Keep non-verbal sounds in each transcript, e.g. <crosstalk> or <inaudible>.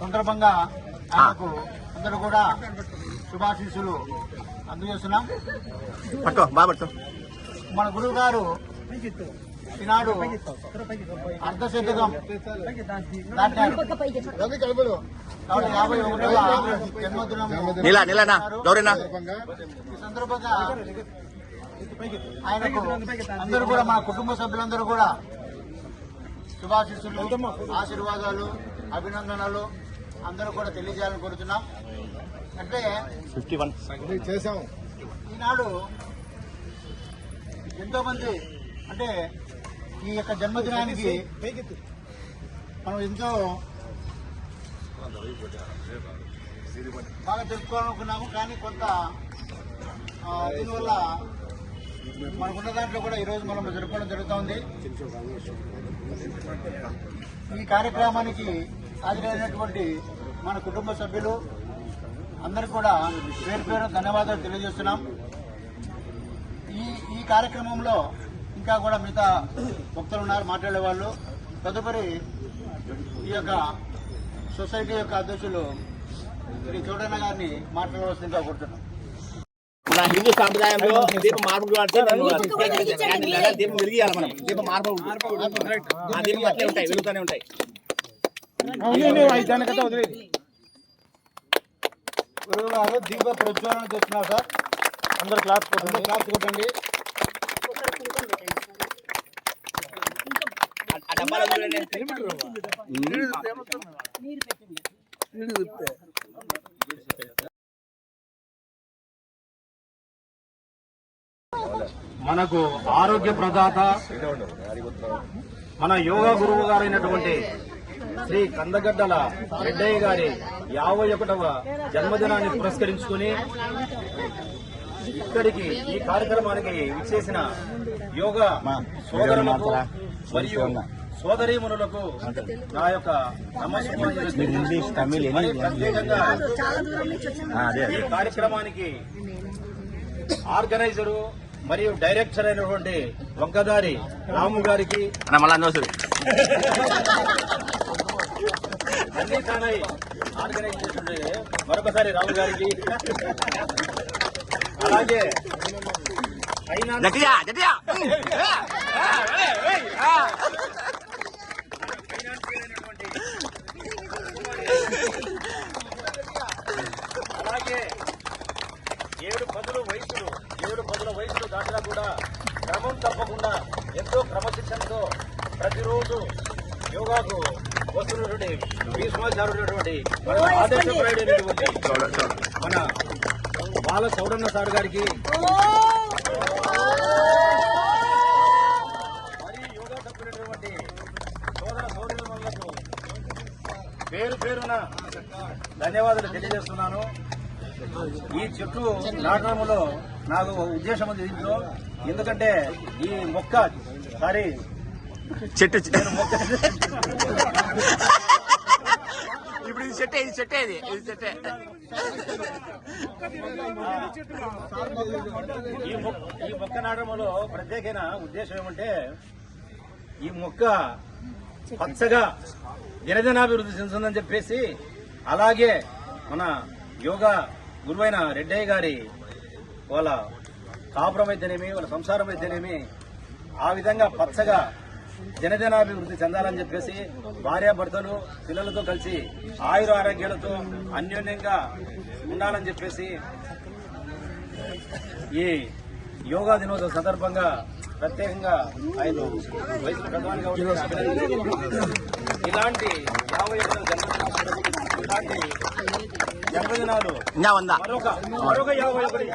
సందర్భంగా ఆయనకు అందరూ కూడా శుభాశీస్సులు అందజేస్తున్నాం. మన గురువు గారు ఈనాడు అర్ధశతకం కాబట్టి యాభై ఒకటవ జన్మదినం ఈ సందర్భంగా ఆయనకు అందరూ కూడా మన కుటుంబ సభ్యులందరూ కూడా శుభాశిస్సులు ఆశీర్వాదాలు అభినందనలు. అందరూ కూడా తెలియజేయాలని కోరుతున్నాం అంటే ఫిఫ్టీ వన్. చేశాం ఈనాడు ఎంతో మంది అంటే ఈ యొక్క జన్మదినానికి మనం ఎంతో బాగా జరుపుకోవాలనుకున్నాము కానీ కొంత ఆ, దీనివల్ల మనకున్న దాంట్లో కూడా ఈరోజు మనం జరుపుకోవడం జరుగుతోంది. ఈ కార్యక్రమానికి హాజరైనటువంటి మన కుటుంబ సభ్యులు అందరికీ కూడా పేరు పేరు ధన్యవాదాలు తెలియజేస్తున్నాం. ఈ ఈ కార్యక్రమంలో ఇంకా కూడా మిగతా భక్తులు ఉన్నారు మాట్లాడే వాళ్ళు. తదుపరి ఈ యొక్క సొసైటీ యొక్క అధ్యక్షులు శ్రీ చౌడన్న గారిని మాట్లాడవలసిందిగా కోరుతున్నాం. మన హిందూ సాంప్రదాయంలో దీపం మార్పులు అంటే దీపం వెలిగియాలి మనం దీపం మార్పు ఆ దీపం అట్లే ఉంటాయి వెలుగుతూనే ఉంటాయి. గురువు గారు దీప ప్రజ్వలన చేస్తున్నారు సార్. అందరు క్లాస్ కొట్టండి. క్లాస్ కొట్టండి. మనకు ఆరోగ్య ప్రదాత మన యోగా గురువు గారైనటువంటి శ్రీ కందగడ్డల రెడ్డయ్య గారి యాభై ఒకటవ జన్మదినాన్ని పురస్కరించుకుని ఇక్కడికి ఈ కార్యక్రమానికి విచ్చేసిన యోగా సోదరులకు మరియు సోదరీమణులకు నా యొక్క ఇంగ్లీష్, తమిళ్, ఈ కార్యక్రమానికి ఆర్గనైజరు మరియు డైరెక్టర్ అయినటువంటి వంకదారి రాము గారికి <laughs> అన్న తానై ఆర్గనైజ్ చేస్తుండే మరొకసారి రాము గారికి. అలాగే. అలాగే. ఏడు పదుల వయసులు ఏడు పదుల వయసులు దాటినా కూడా క్రమం తప్పకుండా ఎంతో క్రమశిక్షణతో ప్రతిరోజు యోగాకు వస్తున్నటువంటి మన ఆదర్శప్రాయుడైనటువంటి మన బాల చౌడన్న సార్ గారికి మరియు యోగా సభ్యులైనటువంటి సోదర సోదరులకు పేరు పేరున ధన్యవాదాలు తెలియజేస్తున్నాను. ఈ చెట్లు నాటడంలో నాకు ఉద్దేశం ఉంది దీంట్లో. ఎందుకంటే ఈ మొక్క సారీ చెట్టు. మొక్క చెట్టే ఇది ఇది చెట్టే. ఈ మొక్క ఈ మొక్క నాటడంలో ప్రత్యేకమైన ఉద్దేశం ఏమంటే ఈ మొక్క పచ్చగా దినదినాభివృద్ధి చెందుతుందని చెప్పేసి అలాగే మన యోగా గురువైన రెడ్డయ్య గారి వాళ్ళ కాపురం అయితేనేమి వాళ్ళ సంసారం అయితేనేమి ఆ విధంగా పచ్చగా దినదినాభివృద్ధి చెందాలని చెప్పేసి భార్యాభర్తలు పిల్లలతో కలిసి ఆయుర ఆరోగ్యాలతో అన్యోన్యంగా ఉండాలని చెప్పేసి ఈ యోగా దినోత్సవ సందర్భంగా ప్రత్యేకంగా ఆయన వయసు అభినందిస్తున్నాను. ఇలాంటి యాభై ఇలాంటి జన్మదినాలు మరొక మరొక యాభై ఒకటి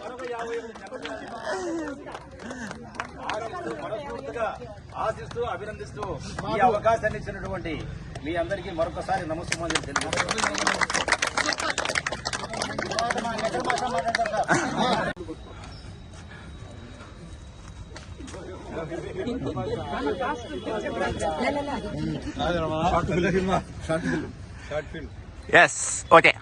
మరొక యాభై మనస్ఫూర్తిగా ఆశిస్తూ అభినందిస్తూ ఈ అవకాశాన్ని ఇచ్చినటువంటి మీ అందరికీ మరొకసారి నమస్కారం తెలియజేస్తున్నాను. ఎస్ ఓకే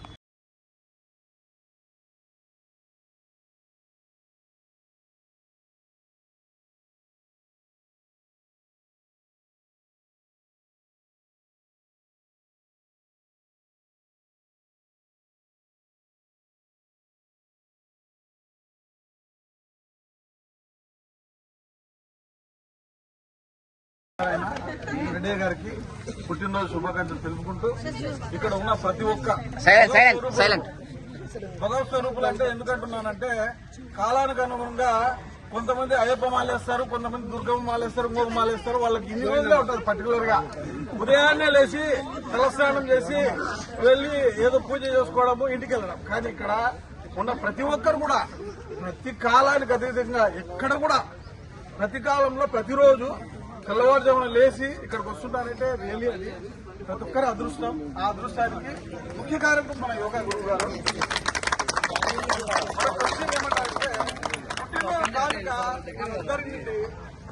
రెడ్డి గారికి పుట్టినరోజు శుభాకాంక్షలు తెలుపుకుంటూ ఇక్కడ ఉన్న ప్రతి ఒక్క భగవత్ స్వరూపులు అంటే ఎందుకంటున్నానంటే కాలానికి అనుగుణంగా కొంతమంది అయ్యప్ప మాలేస్తారు కొంతమంది దుర్గమ్మ మాలేస్తారు ఇంకొక మాలేస్తారు వాళ్ళకి ఇన్ని రోజులే ఉంటుంది పర్టికులర్గా ఉదయాన్నే లేచి తలస్నానం చేసి వెళ్ళి ఏదో పూజ చేసుకోవడము ఇంటికి వెళ్ళడం. కానీ ఇక్కడ ఉన్న ప్రతి ఒక్కరు కూడా ప్రతి కాలానికి అతీతంగా ఎక్కడ కూడా ప్రతి కాలంలో ప్రతిరోజు తెల్లవారుజామున లేచి ఇక్కడికి వస్తుంటారంటే రియలీ అది ప్రతి ఒక్కరి అదృష్టం. ఆ అదృష్టానికి ముఖ్య కార్యక్రమం మన యోగా గురువు గారు. ఏమంటారంటే నుండి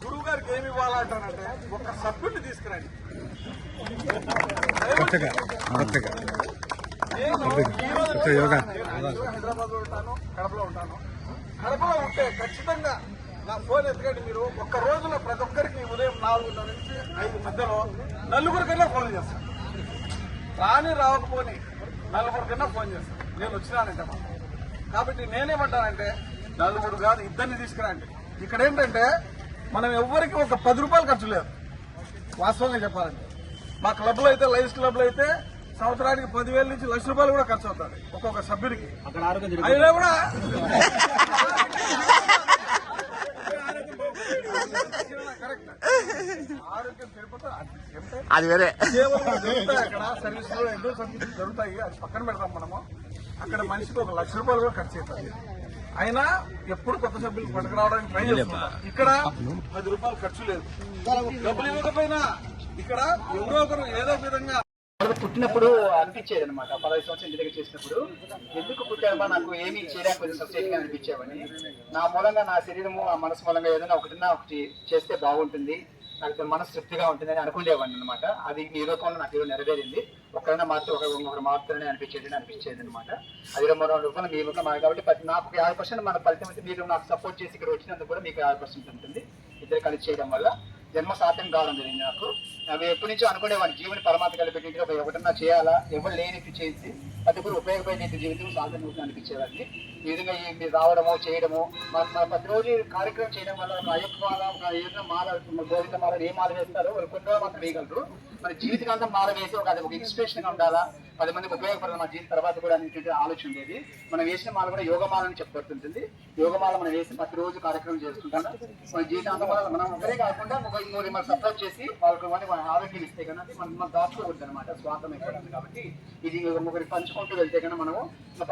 గురువు గారికి ఏమి ఇవ్వాలంటారంటే ఒక సభ్యుడిని తీసుకురండి. నేను హైదరాబాద్లో ఉంటాను కడపలో ఉంటాను. కడపలో ఉంటే ఖచ్చితంగా నా ఫోన్ ఎత్తుకండి మీరు. ఒక్క రోజులో ప్రతి ఒక్కరికి ఉదయం నాలుగున్నర నుంచి ఐదు మధ్యలో నలుగురు కన్నా ఫోన్ చేస్తాను. రాని రావకపోని నలుగురు కన్నా ఫోన్ చేస్తాను. నేను వచ్చినానంటే మాత్రం. కాబట్టి నేనేమంటానంటే నలుగురు కాదు ఇద్దరిని తీసుకురండి. ఇక్కడ ఏంటంటే మనం ఎవ్వరికి ఒక పది రూపాయలు ఖర్చు లేదు. వాస్తవంగా చెప్పాలంటే. మా క్లబ్లో అయితే లైన్స్ క్లబ్లో అయితే సంవత్సరానికి పదివేల నుంచి లక్ష రూపాయలు కూడా ఖర్చు అవుతుంది ఒక్కొక్క సభ్యుడికి. అక్కడ ఆరోగ్యం జరుగుతుంది. అయినా కూడా కరెక్ట్ ఆరోగ్యం సరిపోతే అంటే అది వేరే. జరుగుతాయి అక్కడ సర్వీస్ ఎన్నో అది పక్కన పెడతాం మనము అక్కడ మనిషికి ఒక లక్ష రూపాయలు కూడా ఖర్చు అవుతుంది అయినా ఎప్పుడు కొత్త సభ్యులు పట్టుకురావడానికి ట్రై చేస్తున్నారు ఇక్కడ పది రూపాయలు ఖర్చు లేదు డబ్బులు ఇవ్వకపోయినా ఇక్కడ ఎవరో ఒకరు ఏదో ఒక విధంగా పుట్టినప్పుడు అనిపించేది అనమాట పదహైదు సంవత్సరాలు ఇంటి దగ్గర చేసినప్పుడు. ఎందుకు పుట్టామా నాకు ఏమీ చేయడానికి కొంచెం సబ్సిడీగా అనిపించేవని. నా మూలంగా నా శరీరము ఆ మనసు మూలంగా ఏదైనా ఒకటిన్నా ఒకటి చేస్తే బాగుంటుంది. నాకు మనసు తృప్తిగా ఉంటుంది అని అనుకునేవాడిని అనమాట అది ఈ రూపంలో నాకు ఈరోజు నెరవేరింది. ఒకరైనా మాత్రం ఒక ఒకరు మారుతారని అనిపించేది అనిపించేది అనమాట అది రెండు మూడు రూపాయలు మీ రూపంలో కాబట్టి నాకు యాభై పర్సెంట్ మన ఫలితం అయితే మీరు నాకు సపోర్ట్ చేసి ఇక్కడ వచ్చినందుకు కూడా మీకు యాభై పర్సెంట్ ఉంటుంది. ఇద్దరు కలిసి చేయడం వల్ల జన్మ సాధ్యం కావడం జరిగింది నాకు. అవి ఎప్పటి నుంచో అనుకునేవాడిని. జీవన పరమాత్మ కలిపి ఒక ఒకటన్నా చేయాలా? ఎవరు లేని చేసి అది ఉపయోగపడే జీవితం సాధన అవుతుంది అనిపించేవాడిని ఈ విధంగా ఈ మీరు రావడము చేయడము మన ప్రతిరోజు కార్యక్రమం చేయడం వల్ల ఒక అయ్యప్ప మాల ఒక ఏదైనా మాల గోవింద మాల ఏ మాల వేస్తారో వాళ్ళు కొన్ని మాత్రం వేయగలరు. మన జీవితకాంతం మాల వేసి ఒక అది ఒక ఇన్స్పిరేషన్ ఉండాలా? పది మందికి ఉపయోగపడాలి మా జీవిత? తర్వాత కూడా అనేటువంటి ఆలోచన ఉండేది. మనం వేసిన మాల కూడా యోగమాల అని చెప్పబడుతుంటుంది. యోగమాల మనం వేసి ప్రతిరోజు కార్యక్రమం చేసుకుంటాం మన జీవితాంతం వల్ల మనం ఒకరే కాకుండా ఒక మూడు మనం సపోర్ట్ చేసి వాళ్ళకి మంది మన ఆరోగ్యం ఇస్తే కన్నా మనం మనం దాచుకోకూడదు అనమాట స్వార్థం అయిపోతుంది కాబట్టి ఇది ఒకరికి పంచుకుంటూ వెళ్తే కన్నా మనము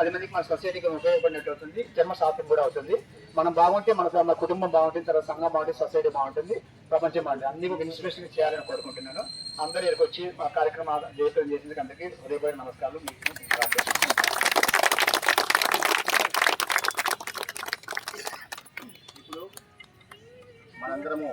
పది మందికి మన సొసైటీకి ఉపయోగపడినట్టు అవుతుంది. జన్మ సార్థం కూడా అవుతుంది. మనం బాగుంటే మన మన కుటుంబం బాగుంటుంది తర్వాత సంఘం బాగుంటుంది సొసైటీ బాగుంటుంది ప్రపంచం బాగుంటుంది. అన్ని ఒక ఇన్స్పిరేషన్ చేయాలని కోరుకుంటున్నాను. అందరూ ఇక్కడికి వచ్చి మా కార్యక్రమం జయప్రదం చేసినందుకు అందరికీ హృదయపూర్వక నమస్కారాలు. మీకు ఇప్పుడు మనందరము